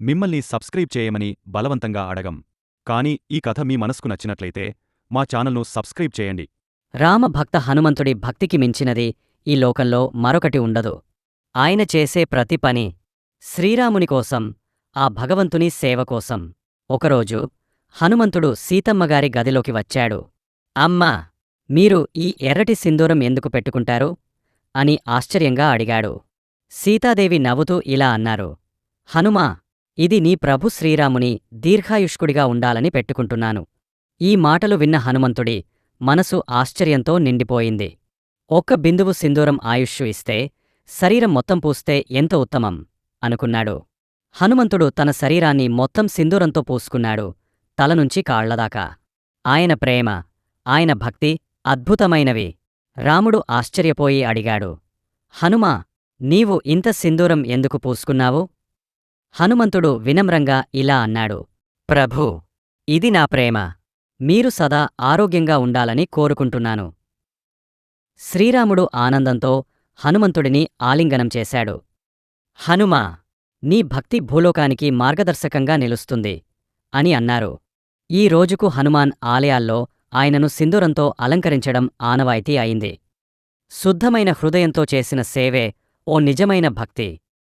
మిమ్మల్ని సబ్స్క్రైబ్ చేయమని బలవంతంగా అడగం. కాని ఈ కథ మీ మనసుకు నచ్చినట్లయితే మా ఛానల్ను సబ్స్క్రైబ్ చేయండి. రామభక్త హనుమంతుడి భక్తికి మించినది ఈ లోకంలో మరొకటి ఉండదు. ఆయన చేసే ప్రతి పని శ్రీరాముని కోసం ఆ భగవంతుని సేవ కోసం. ఒకరోజు హనుమంతుడు సీతమ్మగారి గదిలోకి వచ్చాడు. అమ్మా మీరు ఈ ఎర్రటి సింధూరం ఎందుకు పెట్టుకుంటారు? అని ఆశ్చర్యంగా అడిగాడు. సీతాదేవి నవ్వుతూ ఇలా అన్నారు. హనుమా ఇది నీ ప్రభు శ్రీరాముని దీర్ఘాయుష్కుడిగా ఉండాలని పెట్టుకుంటున్నాను. ఈ మాటలు విన్న హనుమంతుడి మనసు ఆశ్చర్యంతో నిండిపోయింది. ఒక్క బిందువు సింధూరం ఆయుష్షు ఇస్తే శరీరం మొత్తం పూస్తే ఎంత ఉత్తమం? అనుకున్నాడు. హనుమంతుడు తన శరీరాన్ని మొత్తం సింధూరంతో పూసుకున్నాడు తలనుంచి కాళ్ళదాకా ఆయన ప్రేమ ఆయన భక్తి అద్భుతమైనవి. రాముడు ఆశ్చర్యపోయి అడిగాడు హనుమా నీవు ఇంత సింధూరం ఎందుకు పూసుకున్నావు? హనుమంతుడు వినమ్రంగా ఇలా అన్నాడు ప్రభూ ఇది నా ప్రేమ. మీరు సదా ఆరోగ్యంగా ఉండాలని కోరుకుంటున్నాను. శ్రీరాముడు ఆనందంతో హనుమంతుడిని ఆలింగనం చేశాడు. హనుమా నీ భక్తి భూలోకానికి మార్గదర్శకంగా నిలుస్తుంది అని అన్నారు. ఈ రోజుకు హనుమాన్ ఆలయాల్లో ఆయనను సింధూరంతో అలంకరించడం ఆనవాయితీ అయింది. శుద్ధమైన హృదయంతో చేసిన సేవే ఓ నిజమైన భక్తి.